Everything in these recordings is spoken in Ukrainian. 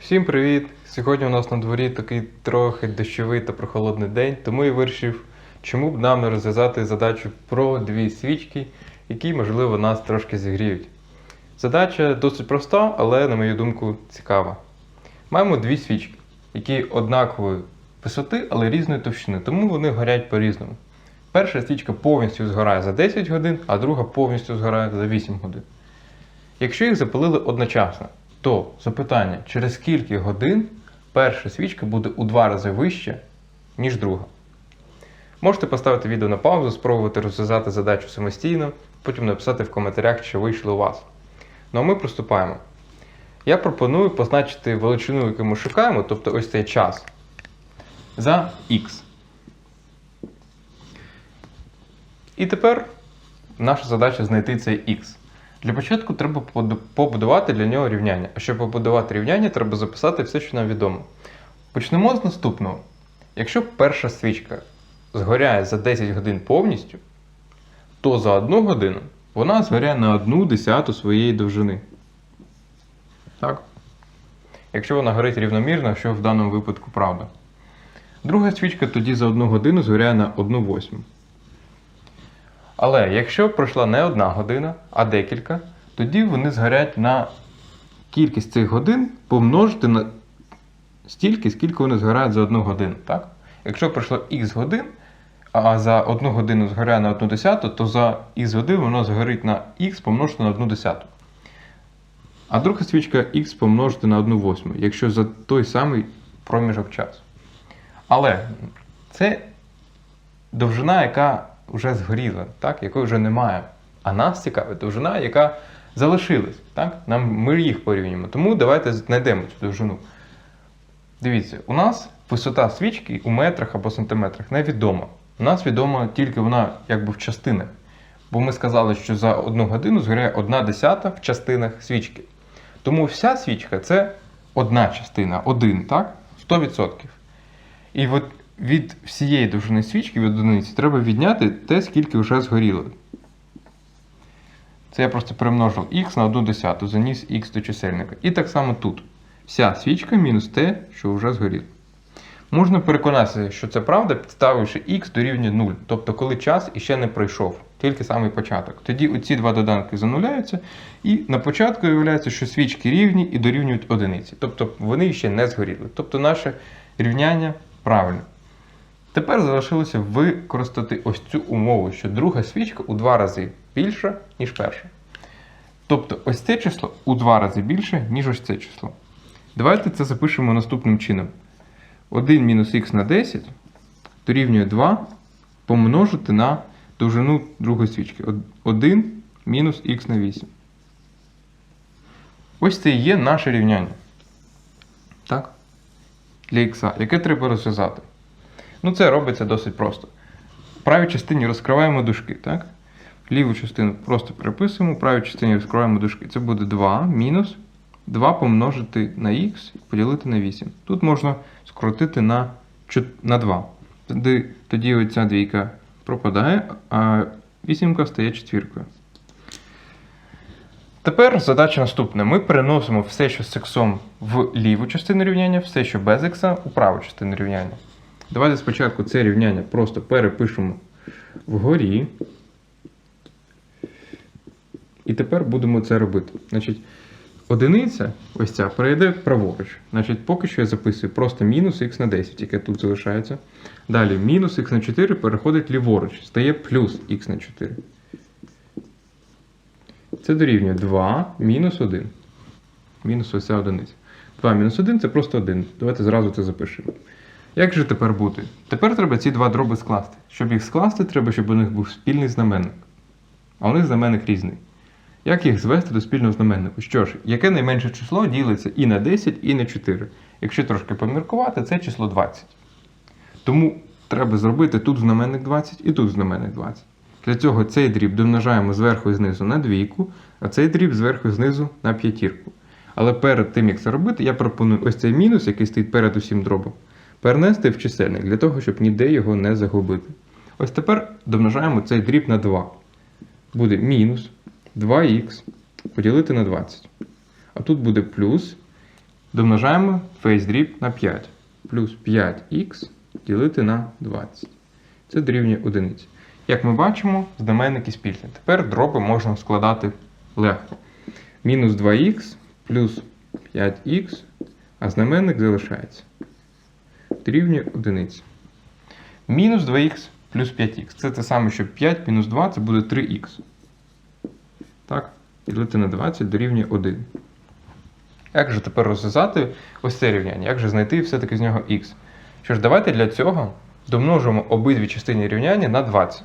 Всім привіт! Сьогодні у нас на дворі такий трохи дощовий та прохолодний день, тому я вирішив, чому б нам не розв'язати задачу про дві свічки, які, можливо, нас трошки зігріють. Задача досить проста, але, на мою думку, цікава. Маємо дві свічки, які однакової висоти, але різної товщини, тому вони горять по-різному. Перша свічка повністю згорає за 10 годин, а друга повністю згорає за 8 годин. Якщо їх запалили одночасно, то запитання, через скільки годин перша свічка буде у два рази вища, ніж друга. Можете поставити відео на паузу, спробувати розв'язати задачу самостійно, потім написати в коментарях, чи вийшло у вас. Ну а ми приступаємо. Я пропоную позначити величину, яку ми шукаємо, тобто ось цей час, за X. І тепер наша задача знайти цей X. Для початку треба побудувати для нього рівняння. А щоб побудувати рівняння, треба записати все, що нам відомо. Почнемо з наступного. Якщо перша свічка згоряє за 10 годин повністю, то за одну годину вона згоряє на одну десяту своєї довжини. Так? Якщо вона горить рівномірно, що в даному випадку правда. Друга свічка тоді за одну годину згоряє на одну восьму. Але якщо пройшла не одна година, а декілька, тоді вони згорять на кількість цих годин помножити на стільки, скільки вони згорають за одну годину. Так? Якщо пройшло х годин, а за одну годину згоряє на одну десяту, то за х годин воно згорить на х помножити на одну десяту. А друга свічка х помножити на одну восьму, якщо за той самий проміжок часу. Але це довжина, яка вже згоріла, так? якої вже немає. А нас цікавить довжина, яка залишилась. Так? Нам, ми їх порівнюємо. Тому давайте знайдемо цю довжину. Дивіться, у нас висота свічки у метрах або сантиметрах невідома. У нас відома тільки вона якби в частинах. Бо ми сказали, що за одну годину згоряє одна десята в частинах свічки. Тому вся свічка це одна частина, один, так? 100%. І от від всієї довжини свічки від одиниці треба відняти те, скільки вже згоріло. Це я просто перемножив х на 1 десяту, заніс х до чисельника. І так само тут. Вся свічка мінус те, що вже згоріло. Можна переконатися, що це правда, підставивши х дорівнює 0, тобто коли час іще не пройшов, тільки самий початок. Тоді оці два доданки зануляються, і на початку виявляється, що свічки рівні і дорівнюють одиниці. Тобто вони ще не згоріли. Тобто наше рівняння правильне. Тепер залишилося використати ось цю умову, що друга свічка у два рази більша, ніж перша. Тобто ось це число у два рази більше, ніж ось це число. Давайте це запишемо наступним чином. 1 мінус х на 10 дорівнює 2 помножити на довжину другої свічки. 1 мінус х на 8. Ось це і є наше рівняння. Так? Для х, яке треба розв'язати. Ну, це робиться досить просто. В правій частині розкриваємо дужки, так? Ліву частину просто переписуємо, в правій частині розкриваємо дужки. Це буде 2 мінус 2 помножити на х і поділити на 8. Тут можна скоротити на, на 2. Тоді, тоді оця двійка пропадає, а вісімка стає четвіркою. Тепер задача наступна. Ми переносимо все, що з іксом в ліву частину рівняння, все, що без ікса, у праву частину рівняння. Давайте спочатку це рівняння просто перепишемо вгорі. І тепер будемо це робити. Значить, одиниця, ось ця, перейде праворуч. Значить, поки що я записую просто мінус х на 10, яке тут залишається. Далі мінус х на 4 переходить ліворуч, стає плюс х на 4. Це дорівнює 2 мінус 1. Мінус ось ця одиниця. 2 мінус 1 це просто 1. Давайте зразу це запишемо. Як же тепер бути? Тепер треба ці два дроби скласти. Щоб їх скласти, треба, щоб у них був спільний знаменник. А у них знаменник різний. Як їх звести до спільного знаменнику? Що ж, яке найменше число ділиться і на 10, і на 4. Якщо трошки поміркувати, це число 20. Тому треба зробити тут знаменник 20 і тут знаменник 20. Для цього цей дріб домножаємо зверху і знизу на двійку, а цей дріб зверху і знизу на п'ятірку. Але перед тим, як це робити, я пропоную ось цей мінус, який стоїть перед усім дробом, перенести в чисельник для того, щоб ніде його не загубити. Ось тепер домножаємо цей дріб на 2. Буде мінус 2х поділити на 20. А тут буде плюс домножаємо весь дріб на 5. Плюс 5х ділити на 20. Це дорівнює одиниці. Як ми бачимо, знаменники спільні. Тепер дроби можна складати легко. Мінус 2х плюс 5х, а знаменник залишається. Дорівнює одиниці. Мінус 2х плюс 5х. Це те саме, що 5 мінус 2 це буде 3х. Так, ділити на 20 дорівнює 1. Як же тепер розв'язати ось це рівняння? Як же знайти все-таки з нього х? Що ж, давайте для цього домножимо обидві частини рівняння на 20.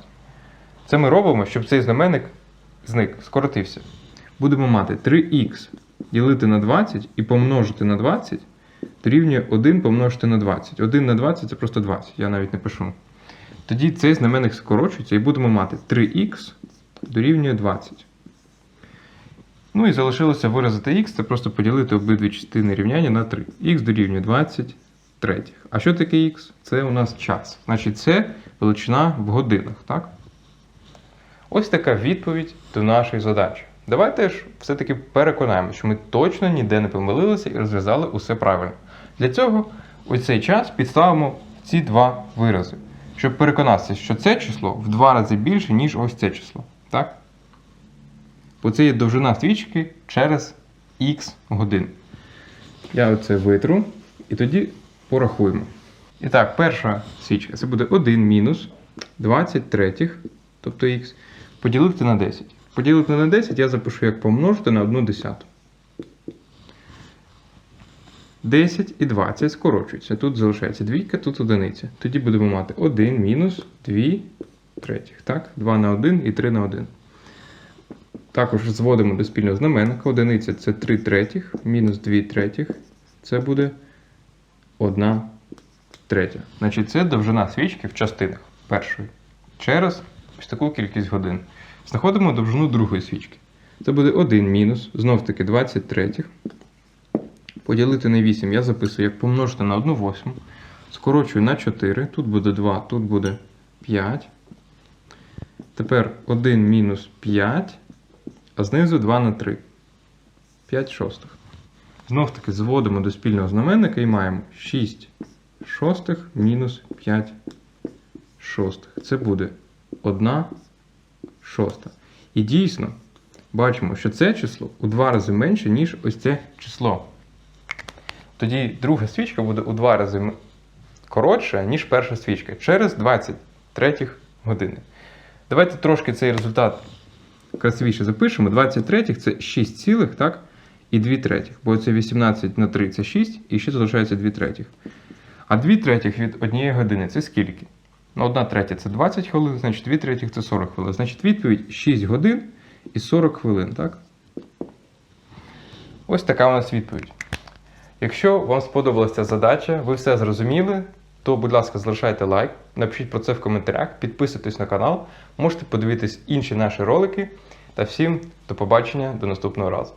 Це ми робимо, щоб цей знаменник зник, скоротився. Будемо мати 3х ділити на 20 і помножити на 20 дорівнює 1 помножити на 20. 1 на 20 це просто 20, я навіть не пишу. Тоді цей знаменник скорочується і будемо мати 3х дорівнює 20. Ну і залишилося виразити х, це просто поділити обидві частини рівняння на 3. х дорівнює 20 третіх. А що таке х? Це у нас час. Значить, це величина в годинах, так? Ось така відповідь до нашої задачі. Давайте ж все-таки переконаємо, що ми точно ніде не помилилися і розв'язали усе правильно. Для цього у цей час підставимо ці два вирази, щоб переконатися, що це число в два рази більше, ніж ось це число. Так? Бо це є довжина свічки через х годин. Я оце витру і тоді порахуємо. І так, перша свічка це буде 1 мінус 20 третіх, тобто х, поділити на 10. Поділити на 10 я запишу як помножити на 1 десяту. 10 і 20 скорочуються. Тут залишається двійка, тут одиниця. Тоді будемо мати 1 мінус 2 третіх. Так? 2 на 1 і 3 на 1. Також зводимо до спільного знаменника. Одиниця це 3 третіх, мінус 2 третіх. Це буде 1 третя. Значить, це довжина свічки в частинах першої. Через ось таку кількість годин. Знаходимо довжину другої свічки. Це буде 1 мінус, знов таки 20 третіх. Поділити на 8 я записую, як помножити на 1 восьму. Скорочую на 4. Тут буде 2, тут буде 5. Тепер 1 мінус 5, а знизу 2 на 3. 5 шостих. Знов таки зводимо до спільного знаменника і маємо 6 шостих мінус 5 шостих. Це буде 1 шоста. І дійсно бачимо, що це число у два рази менше, ніж ось це число. Тоді друга свічка буде у два рази коротша, ніж перша свічка, через 23 години. Давайте трошки цей результат красивіше запишемо. 23 це 6 цілих, так? І 2 третіх. Бо це 18 на 3 це 6, і ще залишається 2 третіх. А 2 третіх від однієї години це скільки? Ну, 1 третя це 20 хвилин, значить 2 третіх це 40 хвилин. Значить, відповідь 6 годин і 40 хвилин, так? Ось така у нас відповідь. Якщо вам сподобалася задача, ви все зрозуміли, то, будь ласка, залишайте лайк, напишіть про це в коментарях, підписуйтесь на канал, можете подивитись інші наші ролики. Та всім до побачення до наступного разу.